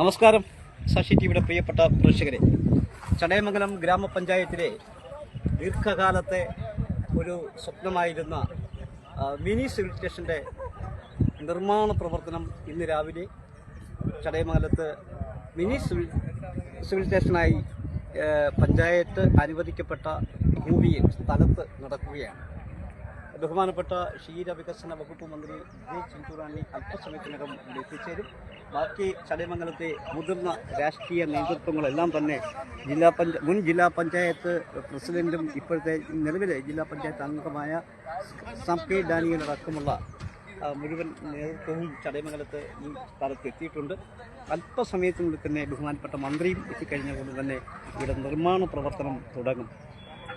നമസ്കാരം. ശശി ടിവിയുടെ പ്രിയപ്പെട്ട പ്രേക്ഷകരെ ചടയമംഗലം ഗ്രാമപഞ്ചായത്തിലെ ദീർഘകാലത്തെ ഒരു സ്വപ്നമായിരുന്ന മിനി സിവിൽ സ്റ്റേഷന്റെ നിർമ്മാണ പ്രവർത്തനം ഇന്ന് രാവിലെ ചടയമംഗലത്ത് മിനി സിവിൽ സിവിൽ സ്റ്റേഷനായി പഞ്ചായത്ത് അനുവദിക്കപ്പെട്ട ഭൂമിയിൽ സ്ഥലത്ത് നടക്കുകയാണ്. ബഹുമാനപ്പെട്ട ക്ഷീരവികസന വകുപ്പ് മന്ത്രി ജെ ചിന്തുറാണി അല്പസമയത്തിനകം എത്തിച്ചേരും. ബാക്കി ചടയമംഗലത്തെ മുതിർന്ന രാഷ്ട്രീയ നേതൃത്വങ്ങളെല്ലാം തന്നെ ജില്ലാ പഞ്ച മുൻ ജില്ലാ പഞ്ചായത്ത് പ്രസിഡന്റും ഇപ്പോഴത്തെ നിലവിലെ ജില്ലാ പഞ്ചായത്ത് അംഗമായ സം കെ ഡാനിയൽ അടക്കമുള്ള മുഴുവൻ നേതൃത്വവും ചടയമംഗലത്ത് ഈ സ്ഥലത്ത് എത്തിയിട്ടുണ്ട്. അല്പസമയത്തിനുള്ളിൽ തന്നെ ബഹുമാനപ്പെട്ട മന്ത്രിയും എത്തിക്കഴിഞ്ഞതുകൊണ്ട് തന്നെ ഇവിടെ നിർമ്മാണ പ്രവർത്തനം തുടങ്ങും.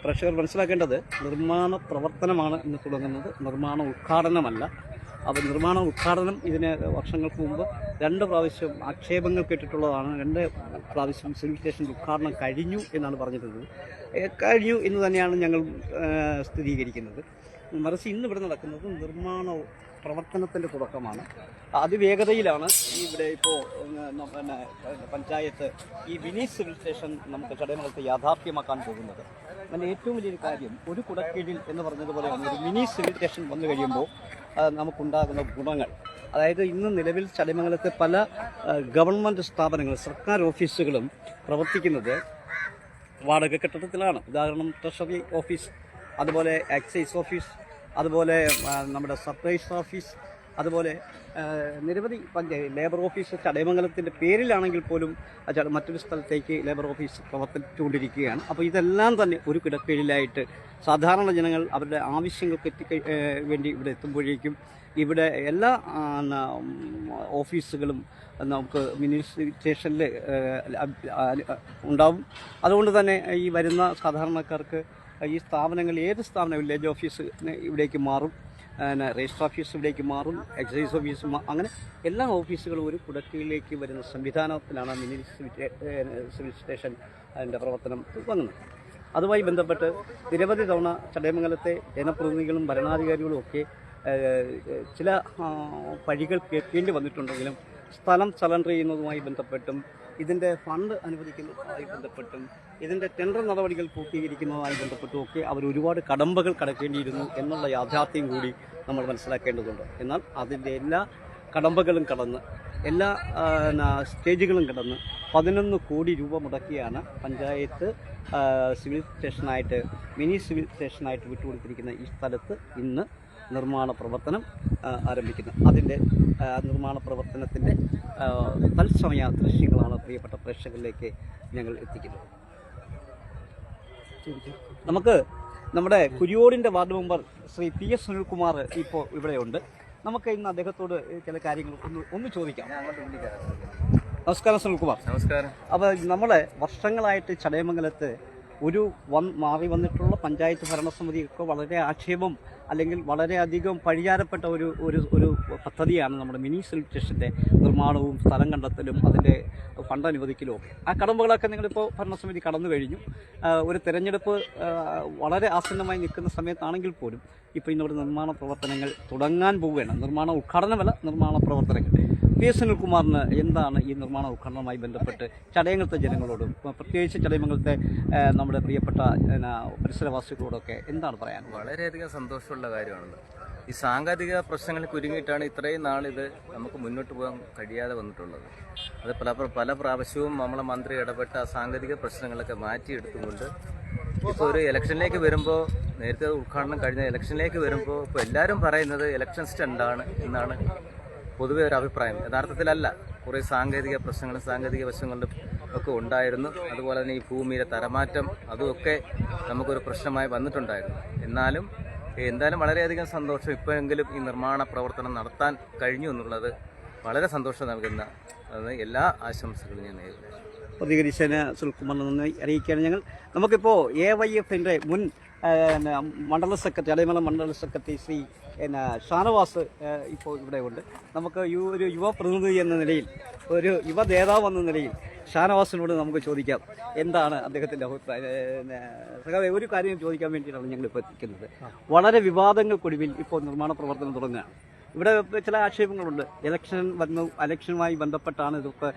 പ്രേക്ഷകർ മനസ്സിലാക്കേണ്ടത് നിർമ്മാണ പ്രവർത്തനമാണ് ഇന്ന് തുടങ്ങുന്നത്. നിർമ്മാണ ഉദ്ഘാടനമല്ല. അപ്പോൾ നിർമ്മാണ ഉദ്ഘാടനം ഇതിന് വർഷങ്ങൾക്ക് മുമ്പ് രണ്ട് പ്രാവശ്യം ആക്ഷേപങ്ങൾ കേട്ടിട്ടുള്ളതാണ്. രണ്ട് പ്രാവശ്യം സിവിൽ സ്റ്റേഷൻ ഉദ്ഘാടനം കഴിഞ്ഞു എന്നാണ് പറഞ്ഞിട്ടുള്ളത്. കഴിഞ്ഞു എന്ന് തന്നെയാണ് ഞങ്ങൾ സ്ഥിരീകരിക്കുന്നത്. മറിച്ച് ഇന്ന് ഇവിടെ നടക്കുന്നത് നിർമ്മാണ പ്രവർത്തനത്തിന്റെ തുടക്കമാണ്. അതിവേഗതയിലാണ് ഇവിടെ ഇപ്പോൾ പിന്നെ പഞ്ചായത്ത് ഈ മിനി സിവിൽ സ്റ്റേഷൻ നമുക്ക് ചടങ്ങുകൾക്ക് യാഥാർത്ഥ്യമാക്കാൻ പോകുന്നത്. അതിന്റെ ഏറ്റവും വലിയൊരു കാര്യം ഒരു കുടക്കീഴിൽ എന്ന് പറഞ്ഞതുപോലെയാണ് ഒരു മിനി സിവിൽ സ്റ്റേഷൻ വന്നു കഴിയുമ്പോൾ നമുക്കുണ്ടാകുന്ന ഗുണങ്ങൾ. അതായത് ഇന്ന് നിലവിൽ ചടിമംഗലത്തെ പല ഗവൺമെന്റ് സ്ഥാപനങ്ങൾ സർക്കാർ ഓഫീസുകളും പ്രവർത്തിക്കുന്നത് വാടക കെട്ടിടത്തിലാണ്. ഉദാഹരണം ട്രഷറി ഓഫീസ് അതുപോലെ എക്സൈസ് ഓഫീസ് അതുപോലെ നമ്മുടെ സർപ്രൈസ് ഓഫീസ് അതുപോലെ നിരവധി പഞ്ചായത്ത് ലേബർ ഓഫീസ് ചടയമംഗലത്തിന്റെ പേരിലാണെങ്കിൽ പോലും മറ്റൊരു സ്ഥലത്തേക്ക് ലേബർ ഓഫീസ് പ്രവർത്തിച്ചുകൊണ്ടിരിക്കുകയാണ്. അപ്പോൾ ഇതെല്ലാം തന്നെ ഒരു കിടക്കീഴിലായിട്ട് സാധാരണ ജനങ്ങൾ അവരുടെ ആവശ്യങ്ങൾക്ക് എത്തി വേണ്ടി ഇവിടെ എത്തുമ്പോഴേക്കും ഇവിടെ എല്ലാ ഓഫീസുകളും നമുക്ക് മിനിസ്ട്രേഷനിൽ ഉണ്ടാവും. അതുകൊണ്ട് തന്നെ ഈ വരുന്ന സാധാരണക്കാർക്ക് ഈ സ്ഥാപനങ്ങൾ ഏത് സ്ഥാപനം വില്ലേജ് ഓഫീസ് ഇവിടേക്ക് മാറും. പിന്നെ രജിസ്റ്റർ ഓഫീസ് ഇവിടേക്ക് മാറും എക്സൈസ് ഓഫീസ് അങ്ങനെ എല്ലാ ഓഫീസുകളും ഒരു കുടക്കീഴിലേക്ക് വരുന്ന സംവിധാനത്തിലാണ് മിനി സിവിൽ സ്റ്റേഷൻ അതിന്റെ പ്രവർത്തനം തുടങ്ങുന്നത്. അതുമായി ബന്ധപ്പെട്ട് നിരവധി തവണ ചടയമംഗലത്തെ ജനപ്രതിനിധികളും ഭരണാധികാരികളും ഒക്കെ ചില പഴികൾ കേൾക്കേണ്ടി വന്നിട്ടുണ്ടെങ്കിലും സ്ഥലം സലണ്ടർ ചെയ്യുന്നതുമായി ബന്ധപ്പെട്ടും ഇതിന്റെ ഫണ്ട് അനുവദിക്കുന്നതുമായി ബന്ധപ്പെട്ടും ഇതിന്റെ ടെൻഡർ നടപടികൾ പൂർത്തീകരിക്കുന്നതുമായി ബന്ധപ്പെട്ടും ഒക്കെ അവർ ഒരുപാട് കടമ്പകൾ കടക്കേണ്ടിയിരുന്നു എന്നുള്ള യാഥാർത്ഥ്യം കൂടി നമ്മൾ മനസ്സിലാക്കേണ്ടതുണ്ട്. എന്നാൽ അതിന്റെ എല്ലാ കടമ്പകളും കടന്ന് എല്ലാ സ്റ്റേജുകളും കടന്ന് പതിനൊന്ന് കോടി രൂപ മുടക്കിയാണ് പഞ്ചായത്ത് സിവിൽ സ്റ്റേഷനായിട്ട് മിനി സിവിൽ സ്റ്റേഷനായിട്ട് വിട്ടുകൊടുത്തിരിക്കുന്ന ഈ സ്ഥലത്ത് ഇന്ന് നിർമ്മാണ പ്രവർത്തനം ആരംഭിക്കുന്നു അതിന്റെ നിർമ്മാണ പ്രവർത്തനത്തിന്റെ തത്സമയ ദൃശ്യങ്ങളാണ് പ്രിയപ്പെട്ട പ്രേക്ഷകരിലേക്ക് ഞങ്ങൾ എത്തിക്കുന്നത്. നമുക്ക് നമ്മുടെ കുരിയോടിന്റെ ward member Shri P S Sunilkumar ഇപ്പോൾ ഇവിടെയുണ്ട്. നമുക്ക് ഇന്ന് അദ്ദേഹത്തോട് ചില കാര്യങ്ങൾ ഒന്ന് ഒന്ന് ചോദിക്കാം. നമസ്കാരം സുനിൽകുമാർ. നമസ്കാരം. അപ്പോൾ നമ്മളെ വർഷങ്ങളായിട്ട് ചടയമംഗലത്ത് ഒരു വൻ മാറി വന്നിട്ടുള്ള പഞ്ചായത്ത് ഭരണസമിതിയൊക്കെ വളരെ ആക്ഷേപം അല്ലെങ്കിൽ വളരെയധികം പഴിചാരപ്പെട്ട ഒരു ഒരു ഒരു പദ്ധതിയാണ് നമ്മുടെ മിനി സിവിൽ സ്റ്റേഷന്റെ നിർമ്മാണവും സ്ഥലം കണ്ടെത്തലും അതിന്റെ ഫണ്ട് അനുവദിക്കലും ഒക്കെ. ആ കടമ്പകളൊക്കെ നിങ്ങളിപ്പോൾ ഭരണസമിതി കടന്നു കഴിഞ്ഞു. ഒരു തിരഞ്ഞെടുപ്പ് വളരെ ആസന്നമായി നിൽക്കുന്ന സമയത്താണെങ്കിൽ പോലും ഇപ്പോൾ ഇന്നിവിടെ നിർമ്മാണ പ്രവർത്തനങ്ങൾ തുടങ്ങാൻ പോവുകയാണ്. നിർമ്മാണ ഉദ്ഘാടനമല്ല നിർമ്മാണ പ്രവർത്തനങ്ങൾ. പി എസ് സുനിൽകുമാറിന് എന്താണ് ഈ നിർമ്മാണ ഉദ്ഘാടനവുമായി ബന്ധപ്പെട്ട് ചടയങ്ങളത്തെ ജനങ്ങളോടും പ്രത്യേകിച്ച് ചടയമംഗലത്തെ നമ്മുടെ പ്രിയപ്പെട്ട പരിസരവാസികളോടൊക്കെ എന്താണ് പറയാൻ വളരെയധികം സന്തോഷമുള്ള കാര്യമാണല്ലോ ഈ സാങ്കേതിക പ്രശ്നങ്ങളിൽ കുരുങ്ങിയിട്ടാണ് ഇത്രയും നാളിത് നമുക്ക് മുന്നോട്ട് പോകാൻ കഴിയാതെ വന്നിട്ടുള്ളത്. അത് പല പല പ്രാവശ്യവും നമ്മളെ മന്ത്രി ഇടപെട്ട സാങ്കേതിക പ്രശ്നങ്ങളൊക്കെ മാറ്റിയെടുത്തുകൊണ്ട് ഇപ്പോൾ ഒരു ഇലക്ഷനിലേക്ക് വരുമ്പോൾ നേരത്തെ ഉദ്ഘാടനം കഴിഞ്ഞ ഇലക്ഷനിലേക്ക് വരുമ്പോൾ ഇപ്പോൾ എല്ലാവരും പറയുന്നത് ഇലക്ഷൻ സ്റ്റണ്ടാണ് എന്നാണ് പൊതുവെ ഒരു അഭിപ്രായം. യഥാർത്ഥത്തിലല്ല. കുറേ സാങ്കേതിക പ്രശ്നങ്ങളും സാങ്കേതിക വശങ്ങളും ഒക്കെ ഉണ്ടായിരുന്നു. അതുപോലെ തന്നെ ഈ ഭൂമിയിലെ തരമാറ്റം അതുമൊക്കെ നമുക്കൊരു പ്രശ്നമായി വന്നിട്ടുണ്ടായിരുന്നു. എന്നാലും എന്തായാലും വളരെയധികം സന്തോഷം ഇപ്പോഴെങ്കിലും ഈ നിർമ്മാണ പ്രവർത്തനം നടത്താൻ കഴിഞ്ഞു എന്നുള്ളത് വളരെ സന്തോഷം നൽകുന്ന എല്ലാ ആശംസകളും ഞാൻ പ്രതികരിച്ചതിന് സുൽകുമാർ നന്ദി അറിയിക്കുകയാണ് ഞങ്ങൾ. നമുക്കിപ്പോൾ എ വൈ എഫിന്റെ മുൻ മണ്ഡല സെക്രട്ടറി അടിമല മണ്ഡല സെക്രട്ടറി ശ്രീ എന്നാ ഷാനവാസ് ഇപ്പോൾ ഇവിടെ ഉണ്ട്. നമുക്ക് ഒരു യുവ പ്രതിനിധി എന്ന നിലയിൽ ഒരു യുവ നേതാവ് എന്ന നിലയിൽ ഷാനവാസിനോട് നമുക്ക് ചോദിക്കാം. എന്താണ് അദ്ദേഹത്തിന്റെ അഭിപ്രായം? ഒരു കാര്യം ചോദിക്കാൻ വേണ്ടിയിട്ടാണ് ഞങ്ങൾ ഇപ്പോൾ എത്തിക്കുന്നത് വളരെ വിവാദങ്ങൾക്കൊടുവിൽ ഇപ്പോൾ നിർമ്മാണ പ്രവർത്തനം തുടങ്ങുകയാണ്. ഇവിടെ ചില ആക്ഷേപങ്ങളുണ്ട്. ഇലക്ഷൻ വന്നു ഇലക്ഷനുമായി ബന്ധപ്പെട്ടാണ് ഇതൊക്കെ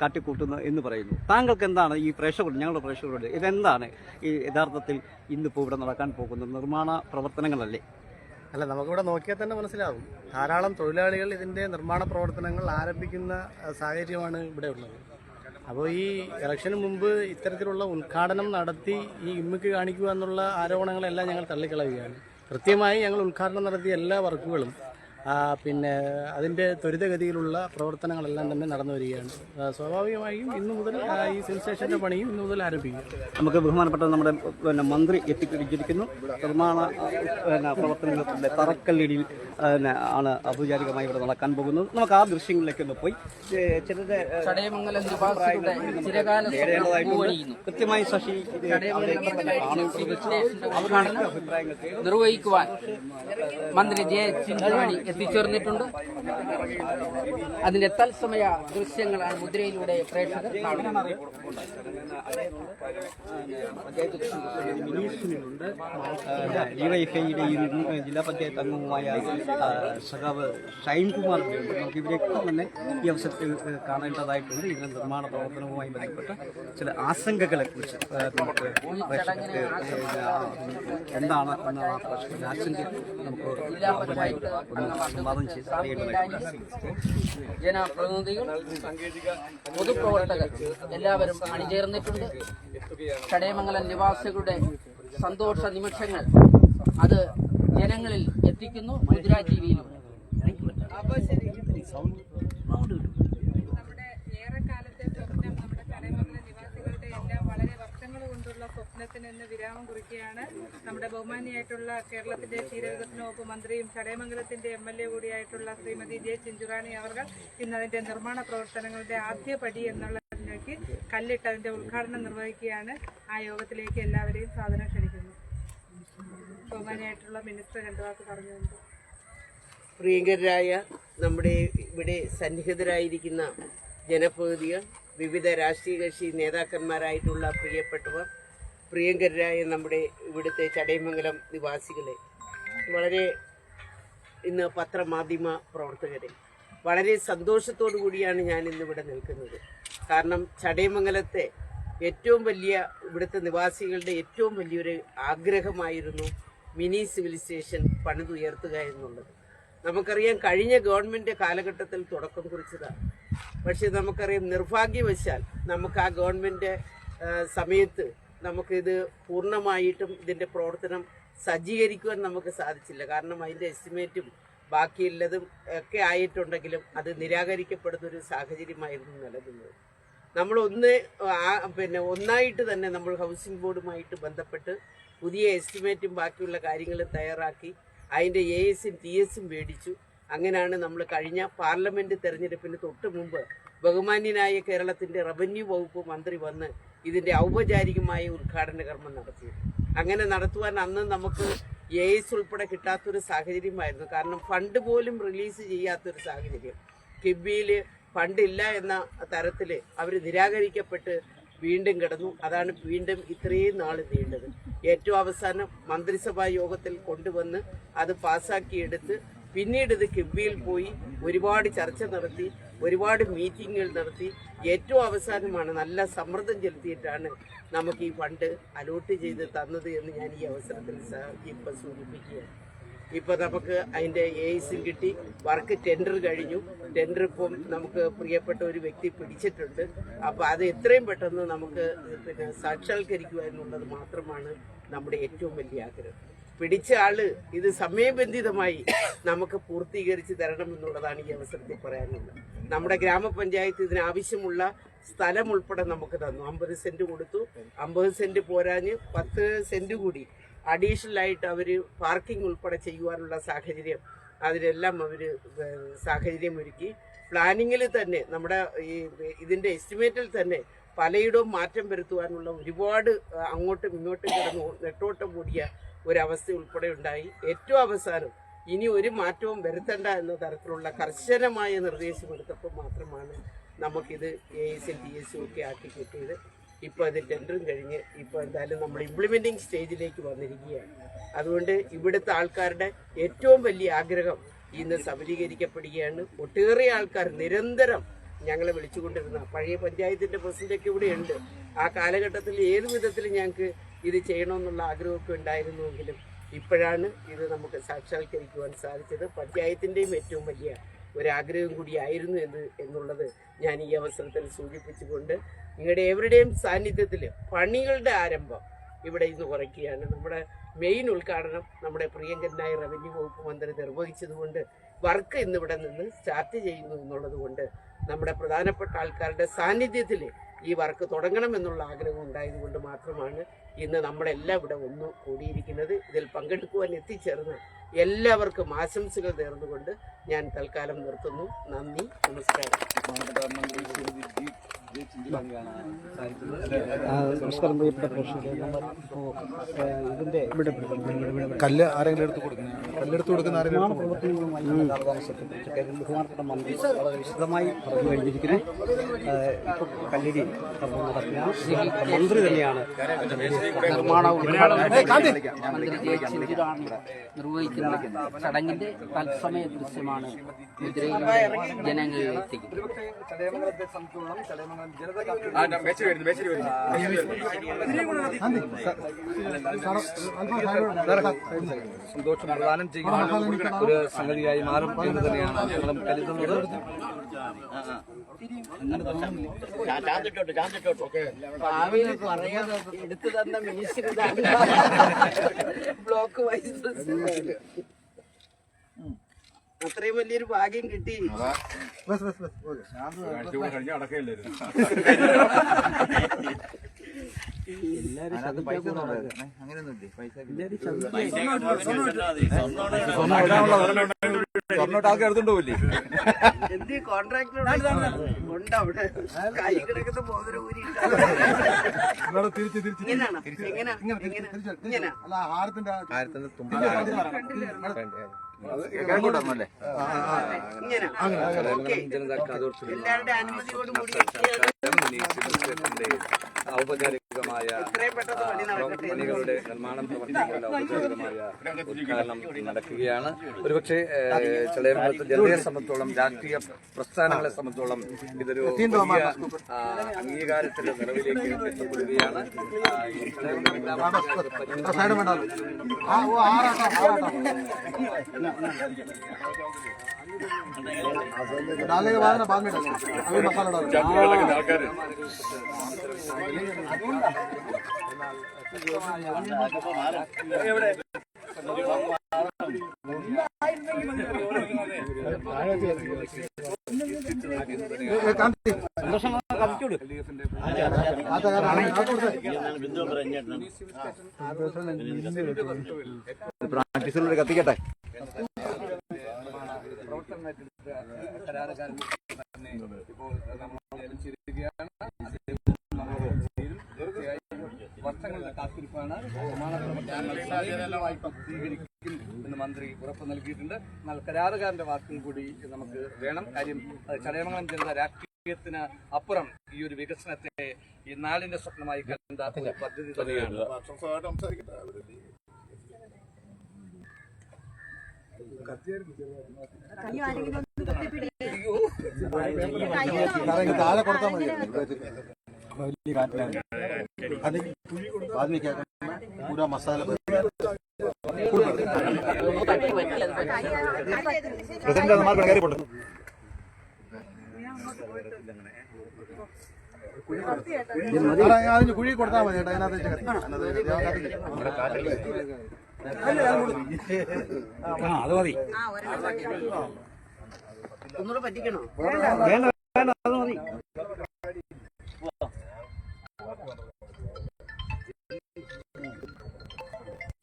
കാട്ടിക്കൂട്ടുന്നത് എന്ന് പറയുന്നു. താങ്കൾക്ക് എന്താണ് ഈ പ്രേക്ഷകരോട് ഞങ്ങളുടെ പ്രേക്ഷകരുണ്ട് ഇതെന്താണ് ഈ യഥാർത്ഥത്തിൽ ഇന്നിപ്പോൾ ഇവിടെ നടക്കാൻ പോകുന്ന നിർമ്മാണ പ്രവർത്തനങ്ങളല്ലേ? അല്ല നമുക്കിവിടെ നോക്കിയാൽ തന്നെ മനസ്സിലാവും. ധാരാളം തൊഴിലാളികൾ ഇതിന്റെ നിർമ്മാണ പ്രവർത്തനങ്ങൾ ആരംഭിക്കുന്ന സാഹചര്യമാണ് ഇവിടെ ഉള്ളത്. അപ്പോൾ ഈ ഇലക്ഷന് മുമ്പ് ഇത്തരത്തിലുള്ള ഉദ്ഘാടനം നടത്തി ഈ ഇമ്മിക്ക് കാണിക്കുക എന്നുള്ള ആരോപണങ്ങളെല്ലാം ഞങ്ങൾ തള്ളിക്കളയുകയാണ്. കൃത്യമായി ഞങ്ങൾ ഉദ്ഘാടനം നടത്തിയ എല്ലാ വർക്കുകളും പിന്നെ അതിന്റെ ത്വരിതഗതിയിലുള്ള പ്രവർത്തനങ്ങളെല്ലാം തന്നെ നടന്നു വരികയാണ്. സ്വാഭാവികമായും ഇന്നു മുതൽ ഈ സിവിൽ സ്റ്റേഷന്റെ പണിയും ഇന്നു മുതൽ ആരംഭിക്കും. നമുക്ക് ബഹുമാനപ്പെട്ട നമ്മുടെ പിന്നെ മന്ത്രി എത്തിപ്പിടിച്ചിരിക്കുന്നു നിർമ്മാണ പിന്നെ പ്രവർത്തനങ്ങളുടെ തറക്കല്ലിടിയിൽ പിന്നെ ആണ് ഔപചാരികമായി ഇവിടെ നടക്കാൻ പോകുന്നത്. നമുക്ക് ആ ദൃശ്യങ്ങളിലേക്ക് ഒന്ന് പോയി. ചിലരുടെ കൃത്യമായി ശശി നിർവഹിക്കുവാൻ മന്ത്രി ജെ ചിഞ്ചുറാണി എത്തിച്ചേർന്നിട്ടുണ്ട് അതിന്റെ തത്സമയ ദൃശ്യങ്ങളാണ് മുദ്രയിലൂടെ പ്രേക്ഷകർ കാണുന്നത് ജില്ലാ പഞ്ചായത്ത് അംഗവുമായ സഖാവ് ഷൈൻകുമാർ നമുക്ക് ഇവരെയൊക്കെ തന്നെ ഈ അവസരത്തിൽ കാണേണ്ടതായിട്ടുണ്ട്. ഇതിന്റെ നിർമ്മാണ പ്രവർത്തനവുമായി ബന്ധപ്പെട്ട ചില ആശങ്കകളെ കുറിച്ച് നമുക്ക് പ്രേക്ഷകർക്ക് എന്താണ് എന്ന പ്രശ്നത്തിന്റെ ആശങ്ക നമുക്ക് ജനപ്രതിനിധികൾ പൊതുപ്രവർത്തകർ എല്ലാവരും അണിചേർന്നിട്ടുണ്ട്. ചടയമംഗലം നിവാസികളുടെ സന്തോഷ നിമിഷങ്ങൾ അത് ജനങ്ങളിൽ എത്തിക്കുന്നു ഗുജറാത്ത് ടി നമ്മുടെ ഏറെക്കാലത്തെ സ്വപ്നം നമ്മുടെ കടമംഗലം നിവാസികളുടെ എല്ലാം വളരെ വർഷങ്ങൾ കൊണ്ടുള്ള സ്വപ്നത്തിന് ഇന്ന് വിരാമം കുറിക്കുകയാണ്. നമ്മുടെ ബഹുമാനിയായിട്ടുള്ള കേരളത്തിന്റെ ക്ഷീരവികസന വകുപ്പ് മന്ത്രിയും ചടയമംഗലത്തിന്റെ എം എൽ എ കൂടിയായിട്ടുള്ള ശ്രീമതി ജെ ചിഞ്ചുറാണി അവർ ഇന്ന് അതിന്റെ നിർമ്മാണ പ്രവർത്തനങ്ങളുടെ ആദ്യ പടി എന്നുള്ളതിലേക്ക് കല്ലിട്ട് അതിന്റെ ഉദ്ഘാടനം നിർവഹിക്കുകയാണ്. ആ യോഗത്തിലേക്ക് എല്ലാവരെയും സാധനം ക്ഷണിക്കുന്നു. ബഹുമാനിയായിട്ടുള്ള മിനിസ്റ്റർ രണ്ടു വാക്ക് പറഞ്ഞുകൊണ്ട്. പ്രിയങ്കരായ നമ്മുടെ ഇവിടെ സന്നിഹിതരായിരിക്കുന്ന ജനപ്രതിനിധികൾ വിവിധ രാഷ്ട്രീയ കക്ഷി നേതാക്കന്മാരായിട്ടുള്ള പ്രിയപ്പെട്ടവർ പ്രിയങ്കരായ നമ്മുടെ ഇവിടുത്തെ ചടയമംഗലം നിവാസികളെ വളരെ ഇന്ന് പത്രമാധ്യമ പ്രവർത്തകരെ വളരെ സന്തോഷത്തോടു കൂടിയാണ് ഞാൻ ഇന്ന് ഇവിടെ നിൽക്കുന്നത്. കാരണം ചടയമംഗലത്തെ ഏറ്റവും വലിയ ഇവിടുത്തെ നിവാസികളുടെ ഏറ്റവും വലിയൊരു ആഗ്രഹമായിരുന്നു മിനി സിവിൽ സ്റ്റേഷൻ പണിതുയർത്തുക എന്നുള്ളത്. നമുക്കറിയാം കഴിഞ്ഞ ഗവൺമെന്റ് കാലഘട്ടത്തിൽ തുടക്കം കുറിച്ചതാണ്. പക്ഷേ നമുക്കറിയാം നിർഭാഗ്യവശാൽ നമുക്ക് ആ ഗവൺമെന്റ് സമയത്ത് നമുക്കിത് പൂർണമായിട്ടും ഇതിന്റെ പ്രവർത്തനം സജ്ജീകരിക്കുവാൻ നമുക്ക് സാധിച്ചില്ല. കാരണം അതിന്റെ എസ്റ്റിമേറ്റും ബാക്കിയുള്ളതും ഒക്കെ ആയിട്ടുണ്ടെങ്കിലും അത് നിരാകരിക്കപ്പെടുന്ന ഒരു സാഹചര്യമായിരുന്നു നിലനിന്നത്. നമ്മൾ ഒന്ന് പിന്നെ ഒന്നായിട്ട് തന്നെ നമ്മൾ ഹൗസിംഗ് ബോർഡുമായിട്ട് ബന്ധപ്പെട്ട് പുതിയ എസ്റ്റിമേറ്റും ബാക്കിയുള്ള കാര്യങ്ങളും തയ്യാറാക്കി അതിന്റെ എ എസും ടി എസും മേടിച്ചു. അങ്ങനെയാണ് നമ്മൾ കഴിഞ്ഞ പാർലമെന്റ് തെരഞ്ഞെടുപ്പിന് തൊട്ട് മുമ്പ് ബഹുമാന്യനായ കേരളത്തിന്റെ റവന്യൂ വകുപ്പ് മന്ത്രി വന്ന് ഇതിന്റെ ഔപചാരികമായ ഉദ്ഘാടന കർമ്മം നടത്തിയത് അങ്ങനെ നടത്തുവാൻ അന്ന് നമുക്ക് എ എസ് ഉൾപ്പെടെ കിട്ടാത്തൊരു സാഹചര്യമായിരുന്നു. കാരണം ഫണ്ട് പോലും റിലീസ് ചെയ്യാത്തൊരു സാഹചര്യം. കിബിയിൽ ഫണ്ടില്ല എന്ന തരത്തിൽ അവർ നിരാകരിക്കപ്പെട്ട് വീണ്ടും കിടന്നു. അതാണ് വീണ്ടും ഇത്രയും നാൾ നീണ്ടത്. ഏറ്റവും അവസാനം മന്ത്രിസഭാ യോഗത്തിൽ കൊണ്ടുവന്ന് അത് പാസ്സാക്കിയെടുത്ത് പിന്നീട് ഇത് കിബിയിൽ പോയി ഒരുപാട് ചർച്ച നടത്തി. ഒരുപാട് മീറ്റിങ്ങുകൾ നടത്തി. ഏറ്റവും അവസാനമാണ് നല്ല സമ്മർദ്ദം ചെലുത്തിയിട്ടാണ് നമുക്ക് ഈ ഫണ്ട് അലോട്ട് ചെയ്ത് തന്നത് എന്ന് ഞാൻ ഈ അവസരത്തിൽ ഇപ്പം സൂചിപ്പിക്കുകയാണ്. ഇപ്പം നമുക്ക് അതിന്റെ എയ്സും കിട്ടി. വർക്ക് ടെൻഡർ കഴിഞ്ഞു. ടെൻഡർ ഇപ്പം നമുക്ക് പ്രിയപ്പെട്ട ഒരു വ്യക്തി പിടിച്ചിട്ടുണ്ട്. അപ്പോൾ അത് എത്രയും പെട്ടെന്ന് നമുക്ക് പിന്നെ സാക്ഷാത്കരിക്കുക എന്നുള്ളത് മാത്രമാണ് നമ്മുടെ ഏറ്റവും വലിയ ആഗ്രഹം. പിടിച്ച ആൾ ഇത് സമയബന്ധിതമായി നമുക്ക് പൂർത്തീകരിച്ച് തരണം എന്നുള്ളതാണ് ഈ അവസരത്തിൽ പറയാനുള്ളത്. നമ്മുടെ ഗ്രാമപഞ്ചായത്ത് ഇതിനാവശ്യമുള്ള സ്ഥലം ഉൾപ്പെടെ നമുക്ക് തന്നു. അമ്പത് സെന്റ് കൊടുത്തു. അമ്പത് സെന്റ് പോരാഞ്ഞ് പത്ത് സെന്റ് കൂടി അഡീഷണൽ ആയിട്ട് അവർ പാർക്കിംഗ് ഉൾപ്പെടെ ചെയ്യുവാനുള്ള സാഹചര്യം അതിനെല്ലാം അവർ സാഹചര്യം ഒരുക്കി. പ്ലാനിങ്ങിൽ തന്നെ നമ്മുടെ ഈ ഇതിന്റെ എസ്റ്റിമേറ്റിൽ തന്നെ പലയിടവും മാറ്റം വരുത്തുവാനുള്ള ഒരുപാട് അങ്ങോട്ടും ഇങ്ങോട്ടും കിടന്നു നെട്ടോട്ടം കൂടിയ ഒരവസ്ഥ ഉൾപ്പെടെ ഉണ്ടായി. ഏറ്റവും അവസാനം ഇനി ഒരു മാറ്റവും വരുത്തണ്ട എന്ന തരത്തിലുള്ള കർശനമായ നിർദ്ദേശം എടുത്തപ്പോൾ മാത്രമാണ് നമുക്കിത് എ എസ് ഡി എസും ഒക്കെ ആക്കി കിട്ടിയത്. ഇപ്പോൾ അത് ടെൻഡറും കഴിഞ്ഞ് ഇപ്പോൾ എന്തായാലും നമ്മൾ ഇംപ്ലിമെന്റിംഗ് സ്റ്റേജിലേക്ക് വന്നിരിക്കുകയാണ്. അതുകൊണ്ട് ഇവിടുത്തെ ആൾക്കാരുടെ ഏറ്റവും വലിയ ആഗ്രഹം ഇന്ന് സബലീകരിക്കപ്പെടുകയാണ് ഒട്ടേറെ ആൾക്കാർ നിരന്തരം ഞങ്ങളെ വിളിച്ചുകൊണ്ടിരുന്ന പഴയ പഞ്ചായത്തിന്റെ പ്രസിഡന്റൊക്കെ ഇവിടെയുണ്ട്. ആ കാലഘട്ടത്തിൽ ഏത് വിധത്തിൽ ഞങ്ങൾക്ക് ഇത് ചെയ്യണമെന്നുള്ള ആഗ്രഹമൊക്കെ ഉണ്ടായിരുന്നുവെങ്കിലും ഇപ്പോഴാണ് ഇത് നമുക്ക് സാക്ഷാത്കരിക്കുവാൻ സാധിച്ചത്. പഞ്ചായത്തിന്റെയും ഏറ്റവും വലിയ ഒരാഗ്രഹം കൂടിയായിരുന്നു എന്ന് എന്നുള്ളത് ഞാൻ ഈ അവസരത്തിൽ സൂചിപ്പിച്ചുകൊണ്ട് നിങ്ങളുടെ എവരുടെയും സാന്നിധ്യത്തിൽ പണികളുടെ ആരംഭം ഇവിടെ ഇന്ന് കുറയ്ക്കുകയാണ്. നമ്മുടെ മെയിൻ ഉദ്ഘാടനം നമ്മുടെ പ്രിയങ്കരനായ റവന്യൂ വകുപ്പ് മന്ത്രി നിർവഹിച്ചതുകൊണ്ട് വർക്ക് ഇന്നിവിടെ നിന്ന് സ്റ്റാർട്ട് ചെയ്യുന്നു എന്നുള്ളത് കൊണ്ട് നമ്മുടെ പ്രധാനപ്പെട്ട ആൾക്കാരുടെ സാന്നിധ്യത്തിൽ ഈ വർക്ക് തുടങ്ങണം എന്നുള്ള ആഗ്രഹം ഉണ്ടായതുകൊണ്ട് മാത്രമാണ് ഇന്ന് നമ്മളെല്ലാം ഇവിടെ ഒന്നു കൂടിയിരിക്കുന്നത്. ഇതിൽ പങ്കെടുക്കുവാൻ എത്തിച്ചേർന്ന് എല്ലാവർക്കും ആശംസകൾ നേർന്നുകൊണ്ട് ഞാൻ തൽക്കാലം നിർത്തുന്നു. നന്ദി നമസ്കാരം. നമസ്കാരം പ്രിയപ്പെട്ട പ്രേക്ഷകരെ കല്ല് ആരെങ്കിലും എടുത്ത് കൊടുക്കുന്നു? കല്ലെടുത്ത് കൊടുക്കുന്ന ആരെങ്കിലും ബഹുമാനപ്പെട്ട മന്ത്രി വളരെ വിശദമായി പറഞ്ഞു കഴിഞ്ഞിരിക്കുന്നു ഇപ്പം കല്ലിരി നടത്തുന്ന മന്ത്രി തന്നെയാണ് നിർമ്മാണ നിർവഹിക്കുന്ന ചടങ്ങിന്റെ തത്സമയ ദൃശ്യമാണ് മുദ്രയിലൂടെ ജനങ്ങളിൽ എത്തിക്കുന്നത് സന്തോഷം പ്രദാനം ചെയ്യുന്ന ഒരു സംഗതിയായി മാറും എന്ന് തന്നെയാണ് ഞങ്ങളും കരുതുന്നത്. എടുത്തു തന്ന മിനിസ്റ്റർ ബ്ലോക്ക് വൈസ് അത്രയും വലിയൊരു ഭാഗ്യം കിട്ടി. Bus bus bus. ഓക്കെ. എന്ത് കോൺട്രാക്ടർ ഉണ്ട് അവിടെ ആൾക്കാർ ഊരി ഇവിടെ തിരിച്ച് തിരിച്ച് ഇങ്ങനെ അല്ല തുമ്പ ഓക്കെ എല്ലാവരുടെ അനുമതിയോടുകൂടി ഔപചാരികമായ എത്രയും പെട്ടെന്ന് പണി നടക്കട്ടെ എന്ന് പണികളുടെ നിർമ്മാണം പ്രവർത്തികളുടെ ഔപചാരികമായ ഉദ്ഘാടനം നടക്കുകയാണ് ഒരുപക്ഷെ ഏഹ്, ചടയമംഗലത്ത് ജനതയെ സംബന്ധിച്ചോളം രാഷ്ട്രീയ പ്രസ്ഥാനങ്ങളെ സംബന്ധിച്ചോളം ഇതൊരു വലിയ ആ, അംഗീകാരത്തിന്റെ നിറവിലേക്ക് എത്തപ്പെടുകയാണ് ആ, ഈ ചടയമംഗലം ഗ്രാമപഞ്ചായത്ത് ആ സൈഡ് വേണ്ടാലോ ആ ഓ ആറാട്ടോ ആറാട്ടോ डालेगा बाद में बाद में डालेंगे अभी मसाला डालो എവിടെ പ്രാക്ടീസിലൂടെ കത്തിക്കട്ടെ പ്രവർത്തനത്തിന് കരാറുകാരൻ ഇപ്പോൾ നമ്മൾ ചിരിക്കുകയാണ്. വർഷങ്ങളുടെ കാത്തിരിപ്പാണ്. പ്രവർത്തനങ്ങൾ സജീവമായി പൂർത്തീകരിക്കും എന്ന് മന്ത്രി ഉറപ്പ് നൽകിയിട്ടുണ്ട്. എന്നാൽ കരാറുകാരന്റെ വാക്കും കൂടി നമുക്ക് വേണം. കാര്യം ചടയമംഗലം ജനത രാഷ്ട്രീയത്തിന് അപ്പുറം ഈ ഒരു വികസനത്തെ ഈ നാടിന്റെ സ്വപ്നമായി കണ്ട ഒരു പദ്ധതി തന്നെയാണ്. താഴെ കൊടുത്താൽ മതി. വലിയ കാറ്റിലാണ് അത് അത് വെക്കാൻ പൂരാ മസാല പ്രസിഡന്റ് മാർക്ക് കയറിപ്പോട്ടെ അതിന് കുഴി കൊടുത്താൽ മതി ചേട്ടാ അതിനകത്ത് അത് മതി ഒന്നുകൂടെ പറ്റിക്കണോ വേണ്ട വേണ്ട അത് മതി.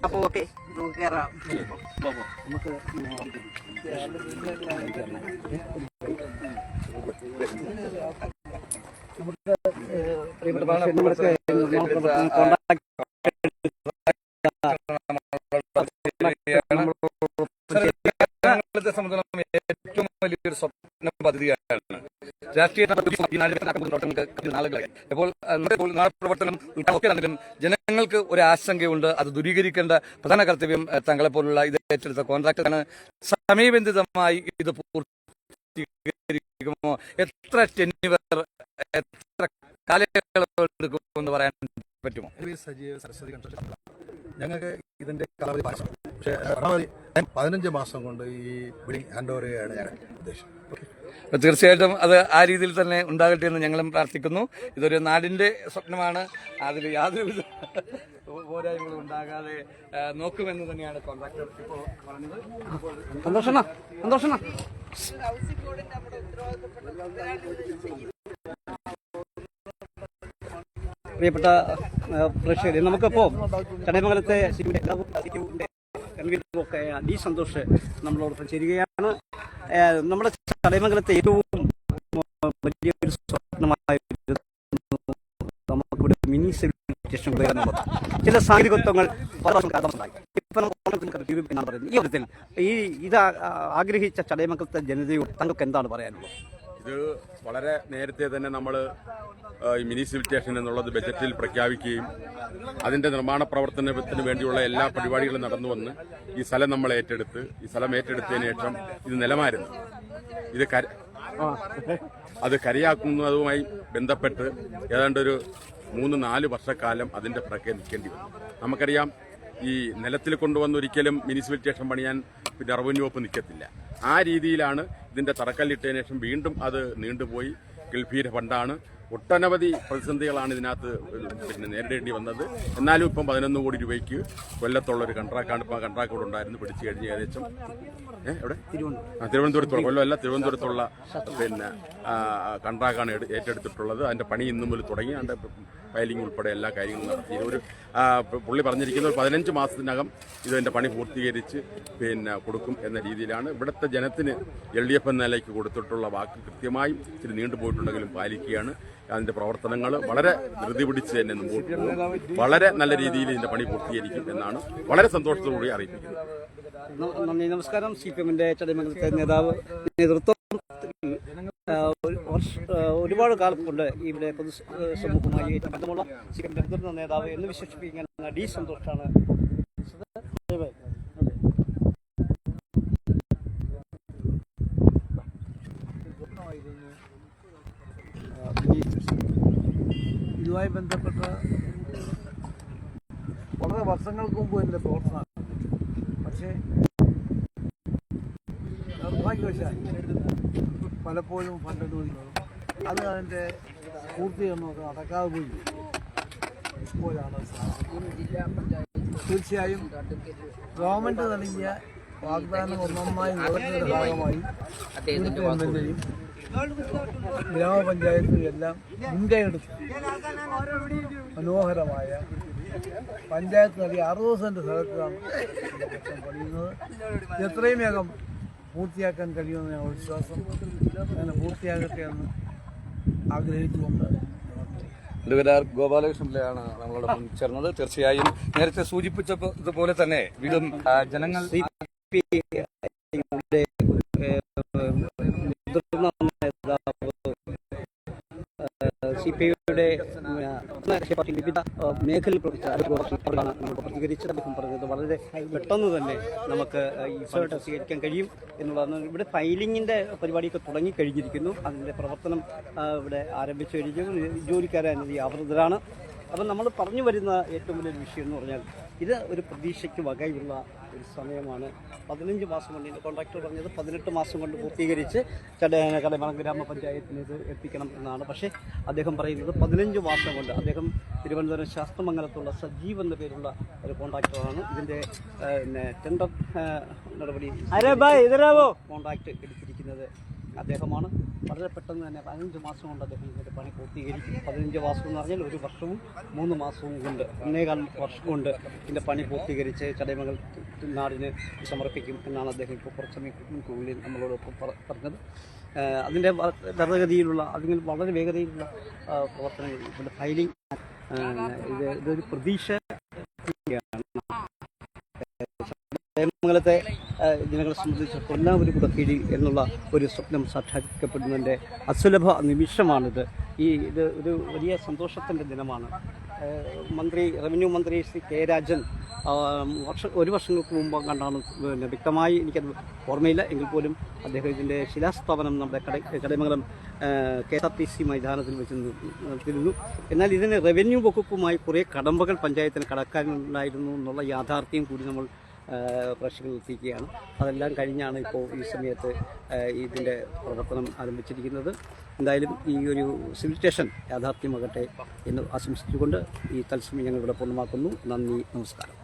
അപ്പൊ ഓക്കെ നമുക്ക് കയറാം സംബന്ധിച്ചിടത്തോളം ഏറ്റവും വലിയൊരു സ്വപ്ന പദ്ധതിയാണ് രാഷ്ട്രീയ പ്രവർത്തനങ്ങൾക്ക് നാളുകളായി. അപ്പോൾ ഇപ്പോൾ പ്രവർത്തനം ഒക്കെ തന്നിട്ടും ജനങ്ങൾക്ക് ഒരു ആശങ്കയുണ്ട് അത് ദൂരീകരിക്കേണ്ട പ്രധാന കർത്തവ്യം തങ്ങളെപ്പോലുള്ള തങ്ങളെ പോലുള്ള ഇത് ഏറ്റെടുത്ത കോൺട്രാക്ടറാണ്. സമയബന്ധിതമായി ഇത് പൂർത്തീകരിക്കുമോ? എത്ര ടെന്നിവർ എത്ര കാലയളവ് പറയാൻ പറ്റുമോ? സജീവ സരസ്വതി ഞങ്ങൾക്ക് ഇതിന്റെ കാലാവധി പക്ഷേ പതിനഞ്ച് മാസം കൊണ്ട് ഈ ബിൽഡിംഗ് ഹാൻഡ് ഓവർ ചെയ്യുകയാണ് ഞാൻ ഉദ്ദേശം തീർച്ചയായിട്ടും അത് ആ രീതിയിൽ തന്നെ ഉണ്ടാകട്ടെ എന്ന് ഞങ്ങളും പ്രാർത്ഥിക്കുന്നു. ഇതൊരു നാടിന്റെ സ്വപ്നമാണ്. അതിൽ യാതൊരുവിധ പോരായ്മകളും ഉണ്ടാകാതെ നോക്കുമെന്ന് തന്നെയാണ് കോൺട്രാക്ടർ ഇപ്പോൾ പറഞ്ഞത്. സന്തോഷണ സന്തോഷണ. പ്രിയപ്പെട്ട പ്രേക്ഷകരെ നമുക്കിപ്പോൾ ചടയമംഗലത്തെ സിറ്റിയുടെ കൺവീനറും ഒക്കെ ഡി സന്തോഷ് നമ്മളോടൊപ്പം ചേരുകയാണ് നമ്മുടെ ചടയമംഗലത്തെ ഏറ്റവും വലിയൊരു സ്വപ്നമായ നമുക്കിവിടെ മിനി സിവിൽ സ്റ്റേഷൻ ചില സാങ്കേതികത്വങ്ങൾ ഈ ഈ ഇത് ആഗ്രഹിച്ച ചടയമംഗലത്തെ ജനതയോട് തങ്ങൾക്ക് എന്താണ് പറയാനുള്ളത്? ഇത് വളരെ നേരത്തെ തന്നെ നമ്മൾ ഈ മിനി സിവിൽ സ്റ്റേഷൻ എന്നുള്ളത് ബജറ്റിൽ പ്രഖ്യാപിക്കുകയും അതിന്റെ നിർമ്മാണ പ്രവർത്തനത്തിന് വേണ്ടിയുള്ള എല്ലാ പരിപാടികളും നടന്നു വന്ന് ഈ സ്ഥലം നമ്മൾ ഏറ്റെടുത്ത് ഈ സ്ഥലം ഏറ്റെടുത്തതിന് ശേഷം ഇത് നിലമായിരുന്നു ഇത് അത് കരയാക്കുന്നതുമായി ബന്ധപ്പെട്ട് ഏതാണ്ട് ഒരു മൂന്ന് നാല് വർഷക്കാലം അതിന്റെ പുറകെ നിൽക്കേണ്ടി വന്നു. നമുക്കറിയാം ഈ നിലത്തിൽ കൊണ്ടുവന്ന് ഒരിക്കലും മുനിസിപ്പൽ സ്റ്റേഷൻ പണിയാൻ പിന്നെ റവന്യൂ വകുപ്പ് നിൽക്കത്തില്ല ആ രീതിയിലാണ് ഇതിന്റെ തറക്കല്ലിട്ടതിന് ശേഷം വീണ്ടും അത് നീണ്ടുപോയി. ഗൾഫീര ഫണ്ടാണ്. ഒട്ടനവധി പ്രതിസന്ധികളാണ് ഇതിനകത്ത് പിന്നെ നേരിടേണ്ടി വന്നത്. എന്നാലും ഇപ്പം പതിനൊന്ന് കോടി രൂപയ്ക്ക് കൊല്ലത്തുള്ള ഒരു കൺട്രാക്റ്റാണ് ഇപ്പം കൺട്രാക്ട് ഉണ്ടായിരുന്നു. പിടിച്ചു കഴിഞ്ഞ് ഏകദേശം എവിടെ? തിരുവനന്തപുരത്തുള്ള കൊല്ലമല്ല തിരുവനന്തപുരത്തുള്ള പിന്നെ കൺട്രാക്റ്റാണ് ഏറ്റെടുത്തിട്ടുള്ളത്. അതിന്റെ പണി ഇന്നു മുതൽ തുടങ്ങി. അതിന്റെ ഫയലിംഗ് ഉൾപ്പെടെ എല്ലാ കാര്യങ്ങളും നടത്തി. ഒരു പുള്ളി പറഞ്ഞിരിക്കുന്ന ഒരു പതിനഞ്ച് മാസത്തിനകം ഇതിന്റെ പണി പൂർത്തീകരിച്ച് പിന്നെ കൊടുക്കും എന്ന രീതിയിലാണ്. ഇവിടുത്തെ ജനത്തിന് എൽ ഡി എഫ് എന്ന നിലയ്ക്ക് കൊടുത്തിട്ടുള്ള വാക്ക് കൃത്യമായും ഇച്ചിരി നീണ്ടുപോയിട്ടുണ്ടെങ്കിലും പാലിക്കുകയാണ്. അതിന്റെ പ്രവർത്തനങ്ങൾ വളരെ ധൃതി പിടിച്ച് തന്നെ മുമ്പോട്ട് പോകും. വളരെ നല്ല രീതിയിൽ ഇതിന്റെ പണി പൂർത്തീകരിക്കും എന്നാണ് വളരെ സന്തോഷത്തോടുകൂടി അറിയിപ്പിക്കുന്നത്. നന്ദി. നമസ്കാരം. സി പി എമ്മിന്റെ നേതാവ് നേതൃത്വം ഒരുപാട് കാലം കൊണ്ട് ഇവിടെ പൊതു സമൂഹമായി ഏറ്റവും ബന്ധമുള്ള മുതിർന്ന നേതാവ് എന്ന് വിശേഷിപ്പിക്കുന്ന ഡി സന്തോഷാണ്. ഇതുമായി ബന്ധപ്പെട്ട വളരെ വർഷങ്ങൾക്ക് മുമ്പ് എന്റെ പ്രവർത്തനമാണ്. പക്ഷേ നിർഭാഗ്യവശാൽ പലപ്പോഴും ഫണ്ട് അനുവദിക്കുന്നത് അത് അതിന്റെ പൂർത്തിയൊന്നും നടക്കാതെ പോയി. ഇപ്പോഴാണ് തീർച്ചയായും ഗവൺമെന്റ് നൽകിയ വാഗ്ദാനം ഒന്നൊന്നായി നിറഞ്ഞതിന്റെ ഭാഗമായി ഇവിടുത്തെ എം എൽ എയും ഗ്രാമപഞ്ചായത്തും എല്ലാം മുൻകൈയെടുത്ത്. മനോഹരമായ പഞ്ചായത്ത് നൽകിയ അറുപത് സെന്റ് സ്ഥലത്താണ് പണിയുന്നത്. എത്രയും വേഗം പൂർത്തിയാക്കാൻ കഴിയുമെന്ന് ഞങ്ങൾ വിശ്വാസം. അങ്ങനെ പൂർത്തിയാകട്ടെ എന്ന് ആഗ്രഹിച്ചുകൊണ്ട് ആർ ഗോപാലകൃഷ്ണൻ പിള്ളയാണ് നമ്മളോടൊപ്പം ചേർന്നത് തീർച്ചയായും നേരത്തെ സൂചിപ്പിച്ചതുപോലെ തന്നെ വീണ്ടും ജനങ്ങൾ രാഷ്ട്രീയ വിവിധ മേഖലയിൽ പ്രവർത്തിച്ച നമ്മളോട് പ്രതികരിച്ചത് അദ്ദേഹം പറഞ്ഞത് വളരെ പെട്ടെന്ന് തന്നെ നമുക്ക് ഈ ഫണ്ട് സ്വീകരിക്കാൻ കഴിയും എന്നുള്ളതാണ് ഇവിടെ ഫയലിങ്ങിന്റെ പരിപാടിയൊക്കെ തുടങ്ങി കഴിഞ്ഞിരിക്കുന്നു. അതിന്റെ പ്രവർത്തനം ഇവിടെ ആരംഭിച്ചു കഴിഞ്ഞു ജോലിക്കാരനതി ആവൃതരാണ് അപ്പം നമ്മൾ പറഞ്ഞു വരുന്ന ഏറ്റവും വലിയൊരു വിഷയം എന്ന് പറഞ്ഞാൽ ഇത് ഒരു പ്രതീക്ഷയ്ക്ക് വകയുള്ള ഒരു സമയമാണ്. പതിനഞ്ച് മാസം കൊണ്ട് ഇതിന്റെ കോൺട്രാക്ടർ പറഞ്ഞത് പതിനെട്ട് മാസം കൊണ്ട് പൂർത്തീകരിച്ച് ചട കടമളം ഗ്രാമപഞ്ചായത്തിന് ഇത് എത്തിക്കണം എന്നാണ്. പക്ഷേ അദ്ദേഹം പറയുന്നത് പതിനഞ്ച് മാസം കൊണ്ട് അദ്ദേഹം തിരുവനന്തപുരം ശാസ്ത്രമംഗലത്തുള്ള സജീവ് എന്ന പേരുള്ള ഒരു കോൺട്രാക്ടറാണ് ഇതിന്റെ പിന്നെ ടെൻഡർ നടപടി കോൺട്രാക്ട് എടുത്തിരിക്കുന്നത് അദ്ദേഹമാണ്. വളരെ പെട്ടെന്ന് തന്നെ പതിനഞ്ച് മാസം കൊണ്ട് അദ്ദേഹം ഇതിന്റെ പണി പൂർത്തീകരിക്കും പതിനഞ്ച് മാസം എന്ന് പറഞ്ഞാൽ ഒരു വർഷവും മൂന്ന് മാസവും കൊണ്ട് ഒന്നേകാൽ വർഷം കൊണ്ട് ഇതിന്റെ പണി പൂർത്തീകരിച്ച് ചടയമംഗൽ നാടിന് സമർപ്പിക്കും എന്നാണ് അദ്ദേഹം ഇപ്പോൾ കുറച്ച് മണിക്കൂറിൽ നമ്മളോടൊപ്പം പറഞ്ഞത്. അതിന്റെ ദ്രുതഗതിയിലുള്ള അല്ലെങ്കിൽ വളരെ വേഗതയിലുള്ള പ്രവർത്തനങ്ങൾ ഇതിന്റെ ഫയലിംഗ് ഇത് ഇതൊരു പ്രതീക്ഷ ചടയമംഗലത്തെ ആ, ജനങ്ങളെ സംബന്ധിച്ചിടത്തോളം ഒരു കൂടെ കീഴി എന്നുള്ള ഒരു സ്വപ്നം സാക്ഷാത്കരിക്കപ്പെടുന്നതിന്റെ അസുലഭ നിമിഷമാണിത്. ഈ ഇത് ഒരു വലിയ സന്തോഷത്തിന്റെ ദിനമാണ്. മന്ത്രി റവന്യൂ മന്ത്രി ശ്രീ കെ രാജൻ വർഷ ഒരു വർഷങ്ങൾക്ക് മുമ്പ് കണ്ടാണ് പിന്നെ വ്യക്തമായി എനിക്കത് ഓർമ്മയില്ല. എങ്കിൽ പോലും അദ്ദേഹം ഇതിന്റെ ശിലാസ്ഥാപനം നമ്മുടെ കട Kadamangalam K S R T C മൈതാനത്തിൽ വെച്ച് നടത്തിയിരുന്നു. എന്നാൽ ഇതിന് റവന്യൂ വകുപ്പുമായി കുറേ കടമ്പകൾ പഞ്ചായത്തിന് കടക്കാനുണ്ടായിരുന്നു എന്നുള്ള യാഥാർത്ഥ്യം കൂടി നമ്മൾ എത്തിക്കുകയാണ് അതെല്ലാം കഴിഞ്ഞാണ് ഇപ്പോൾ ഈ സമയത്ത് ഇതിന്റെ പ്രവർത്തനം ആരംഭിച്ചിരിക്കുന്നത്. എന്തായാലും ഈ ഒരു സിവിൽ സ്റ്റേഷൻ യാഥാർത്ഥ്യമാകട്ടെ എന്ന് ആശംസിച്ചുകൊണ്ട് ഈ തത്സമയം ഞങ്ങൾ ഇവിടെ പൂർണമാക്കുന്നു. നന്ദി നമസ്കാരം.